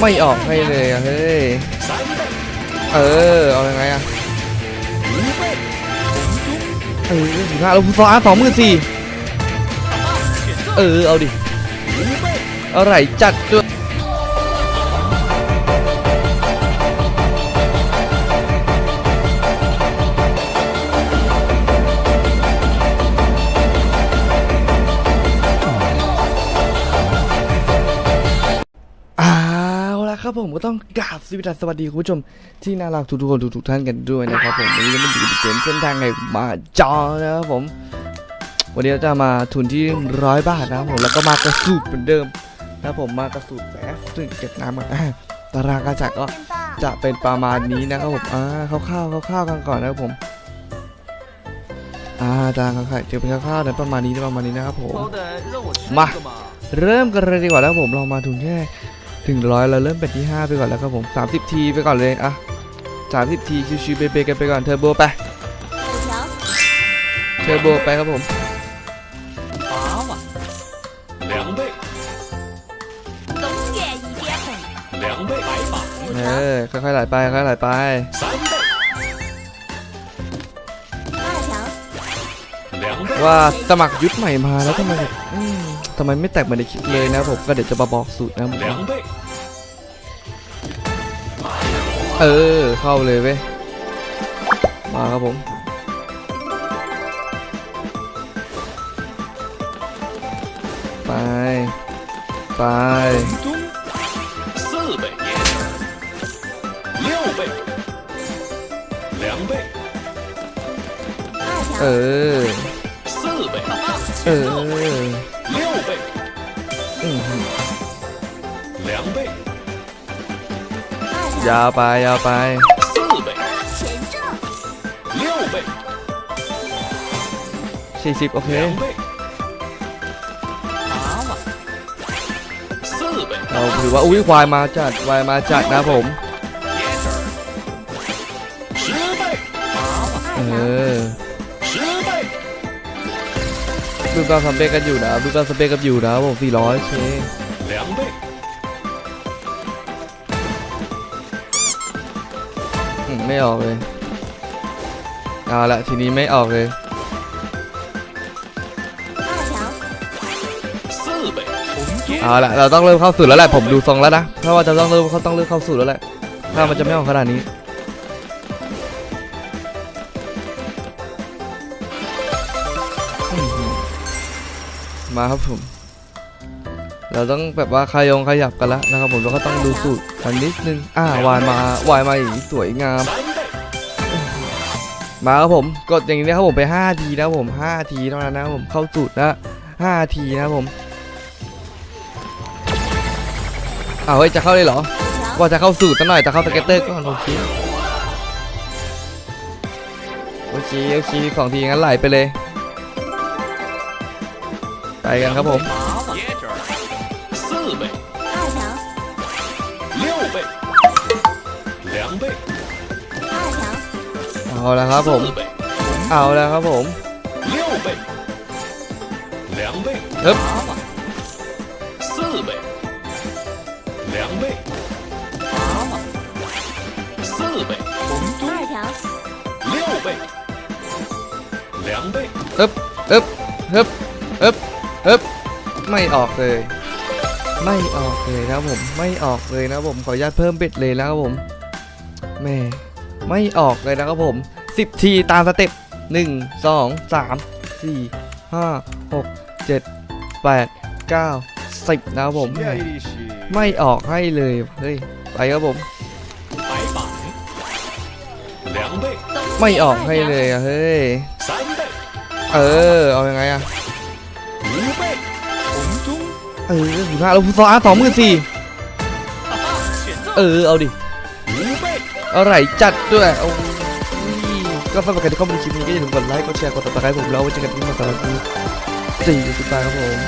ไม่ออกให้เลยเฮ้ย เออ เอายังไงอะเออสิบห้าเราฟ้าสองหมื่นสี่เออ เอาดิ อะไรจัดตัว ผมก็ต้องกราบสวัสดีคุณผู้ชม ที่น่ารักทุกๆคนทุกๆท่านกันด้วยนะครับผมวันนี้ก็มาดูเกมเส้นทางไงมาจอนะครับผม วันนี้จะมาทุนที่ร้อยบาทนะครับผมแล้วก็มากระสุบเหมือนเดิมนะผมมากระสุบแอฟหนึ่งเก็บน้ำมาตารางกระจัดก็จะเป็นประมาณนี้นะครับผมอ่าคร่าวๆคร่าวๆกันก่อนนะครับผมอ่าตารางกระจัเก็บเป็นคร่าวๆนประมาณนี้ประมาณนี้นะครับผมมาเริ่มกันเลยดีกว่าแล้วผมลองมาทุนแค่ ถึงร้อยเราเริ่มเป็นที่ 5 ไปก่อนแล้วครับผม 30 ทีไปก่อนเลยอะ30 ทีชิวๆเบๆกันไปก่อนเทอร์โบไปเทอร์โบไปครับผมเออค่อยๆไหลไปค่อยๆไหลไป ว่าสมัครยุทธใหม่มาแล้วทำไมทำไมไม่แตกเหมือนในคลิปเลยนะผมก็เดี๋ยวจะมาบอกสูตรนะเออเข้าเลยเว้ยมาครับผมไปไปเออ เออ 六倍， อื้อหือ 两倍，二 ยา 条， วไปยาวไป 四倍，前正，六倍， 40 โอเค 两倍，八万，四倍， เราถือว่าอุ้ยควายมาจัดควายมาจัดนะผม 别这儿，十倍，八万， เอ 二条， อ 十倍， 倍 ดูการสำเร็จกันอยู่นะดูการสำเร็จกันอยู่นะผมสี่ร้อยเชไม่ออกเลยเอาละทีนี้ไม่ออกเลยเอาละเราต้องเริ่มเข้าสู่แล้วแหละผมดูทรงแล้วนะถ้าว่าจะต้องเริ่มเขาต้องเริ่มเข้าสู่แล้วแหละถ้ามันจะไม่ออกขนาดนี้ มาครับผม เราต้องแบบว่าขยองขยับกันละนะครับผมแล้วก็ต้องดูสูตรกันนิดนึง อ่าวายมาวายมาอย่างนี้สวยงาม มาครับผม กดอย่างนี้ครับผมไป 5 ทีนะผม5ทีเท่านั้นนะครับผมเข้าสูตรนะ5ทีนะครับผมอ้าวเฮ้ยจะเข้าได้เหรอว่าจะเข้าสูตรตั้งหน่อยแต่เข้าสเก็ตเตอร์ก่อนโอเคโอเคโอเคสองทีงั้นไหลไปเลย ไปกันครับผมเอาแล้วครับผม เอาแล้วครับผมฮึบฮึบฮึบฮึบ เอ๊บไม่ออกเลย ไม่ออกเลยนะผม ไม่ออกเลยนะผมขออนุญาตเพิ่มเบ็ดเลยแล้วครับผมแม่ไม่ออกเลยนะครับผม 10 ทีตามสเต็ป1 2 3 4 5 6 7 8 9 10นะครับผมไม่ออกให้เลยเฮ้ยไปครับผมไม่ออกให้เลยอะเฮ้ยเออเอาอยัางไงอะ เออสิบห้าแล้วสองสองหมื่นสี่เออ เอาดิอะไรจัดด้วยโอ้ก็ฝากกันที่ข้มคลิปนี้ก็อย่าลืมกดไลค์ กดแชร์ กดติดตามให้ผมแล้วไว้เจอกันที่มาสารพีสี่สิบบาทครับผม